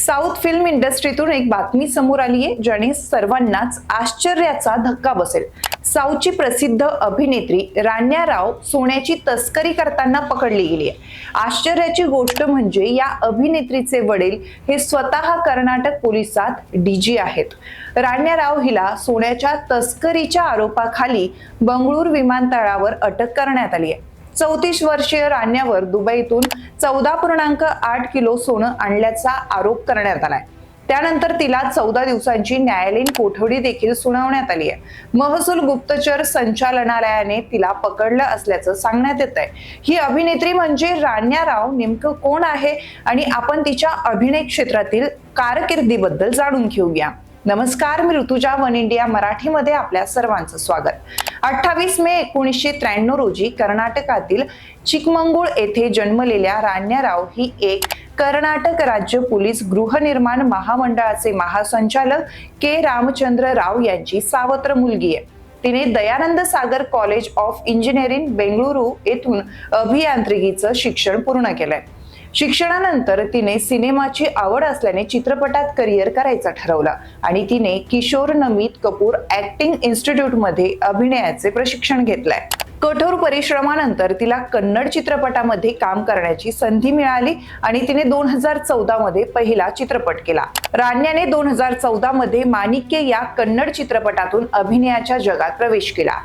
South film इंडस्ट्रीतून एक बातमी समोर आली आहे ज्याने सर्वांनाच आश्चर्याचा धक्का बसेल. साऊथची प्रसिद्ध अभिनेत्री राण्या राव सोन्याची तस्करी करताना पकडली गेली आहे आश्चर्याची गोष्ट म्हणजे या अभिनेत्रीचे वडील हे स्वतः कर्नाटक पोलिसात डीजी आहेत. राण्या राव हिला सोन्याच्या तस्करीच्या आरोपाखाली बंगळूर विमानतळावर अटक करण्यात आली आहे चौतीस वर्षीय राण्यावर दुबईतून चौदा पूर्णांक आठ किलो सोनं आणल्याचा आरोप करण्यात आलाय. त्यानंतर तिला चौदा दिवसांची न्यायालयीन कोठडी देखील सुनावण्यात आली आहे. महसूल गुप्तचर संचालनालयाने तिला पकडलं असल्याचं सांगण्यात येत आहे. ही अभिनेत्री म्हणजे राण्या राव नेमकं कोण आहे? आणि आपण तिच्या अभिनय क्षेत्रातील कारकिर्दीबद्दल जाणून घेऊया. नमस्कार मी ऋतुजा वन इंडिया मराठीमध्ये आपल्या सर्वांचं स्वागत. अठ्ठावीस मे एकोणीसशे त्र्याण्णव रोजी कर्नाटकातील चिकमंगूळ येथे जन्मलेल्या राण्याराव ही एक कर्नाटक राज्य पोलीस गृहनिर्माण महामंडळाचे महासंचालक के. रामचंद्र राव यांची सावत्र मुलगी आहे. तिने Dayanand Sagar college of engineering Bengaluru येथून अभियांत्रिकीचं शिक्षण पूर्ण केलंय. शिक्षणानंतर तिने सिनेमाची आवड असल्याने चित्रपटात करिअर करायचा ठरवला आणि तिने किशोर नमित कपूर ऍक्टिंग इन्स्टिट्यूटमध्ये अभिनयाचे प्रशिक्षण घेतलंय. कठोर परिश्रमानंतर तिला कन्नड चित्रपटामध्ये काम करण्याची संधी मिळाली आणि तिने दोन हजार चौदा मध्ये पहिला चित्रपट केला. रान्याने दोन हजार चौदा मध्ये माणिक्य या कन्नड चित्रपटातून अभिनयाच्या जगात प्रवेश केला.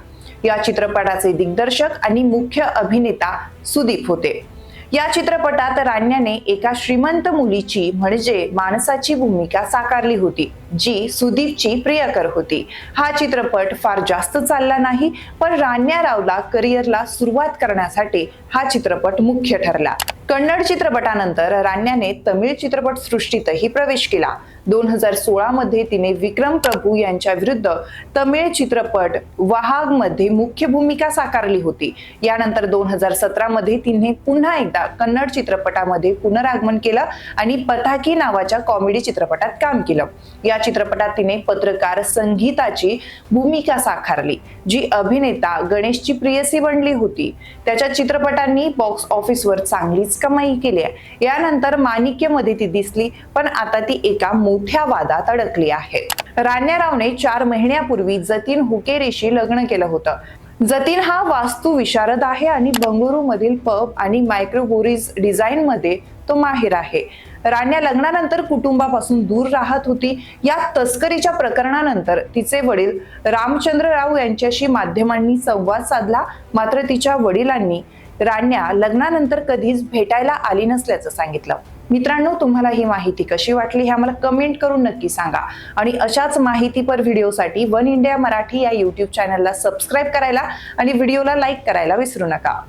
या चित्रपटाचे दिग्दर्शक आणि मुख्य अभिनेता सुदीप होते. या चित्रपटात रान्याने एका श्रीमंत मुलीची म्हणजे माणसाची भूमिका साकारली होती जी सुदीपची प्रियकर होती. हा चित्रपट फार जास्त चालला नाही पण रान्या रावला करिअरला सुरुवात करण्यासाठी हा चित्रपट मुख्य ठरला. कन्नड चित्रपटानंतर राण्याने तमिळ चित्रपट सृष्टीतही प्रवेश केला. दोन हजार सोळामध्ये तिने विक्रम प्रभू यांच्या विरुद्ध तमिळ चित्रपट वाहागमध्ये मुख्य भूमिका साकारली होती. यानंतर दोन हजार सतरामध्ये तिने पुन्हा एकदा कन्नड चित्रपटामध्ये पुनरागमन केलं आणि पताकी नावाच्या कॉमेडी चित्रपटात काम केलं. या चित्रपटात तिने पत्रकार संगीताची भूमिका साकारली जी अभिनेता गणेशची प्रियसी बनली होती. त्याच्या चित्रपटांनी बॉक्स ऑफिसवर चांगलीच कमाई केली आहे. यानंतर माणिक्यमध्ये ती दिसली पण आता ती एका मोठ्या वादात अडकली आहे. रान्या रावने चार महिन्यापूर्वी जतीन हुकेरीशी लग्न केलं होतं. जतीन हा वास्तू विशारद आहे आणि बंगळुरू मधील पब आणि मायक्रोबोरीज डिझाईन मध्ये तो माहिर आहे. राण्या लग्नानंतर कुटुंबापासून दूर राहत होती. या तस्करीच्या प्रकरणानंतर तिचे वडील रामचंद्र राव यांच्याशी माध्यमांनी संवाद साधला. मात्र तिच्या वडिलांनी राण्या लग्नानंतर कधीच भेटायला आली नसल्याचं सांगितलं. मित्रांनो तुम्हाला ही माहिती कशी वाटली हे आम्हाला कमेंट करून नक्की सांगा. आणि अशाच माहितीपर व्हिडिओसाठी वन इंडिया मराठी या युट्यूब चॅनलला सबस्क्राईब करायला आणि व्हिडिओला लाईक करायला विसरू नका.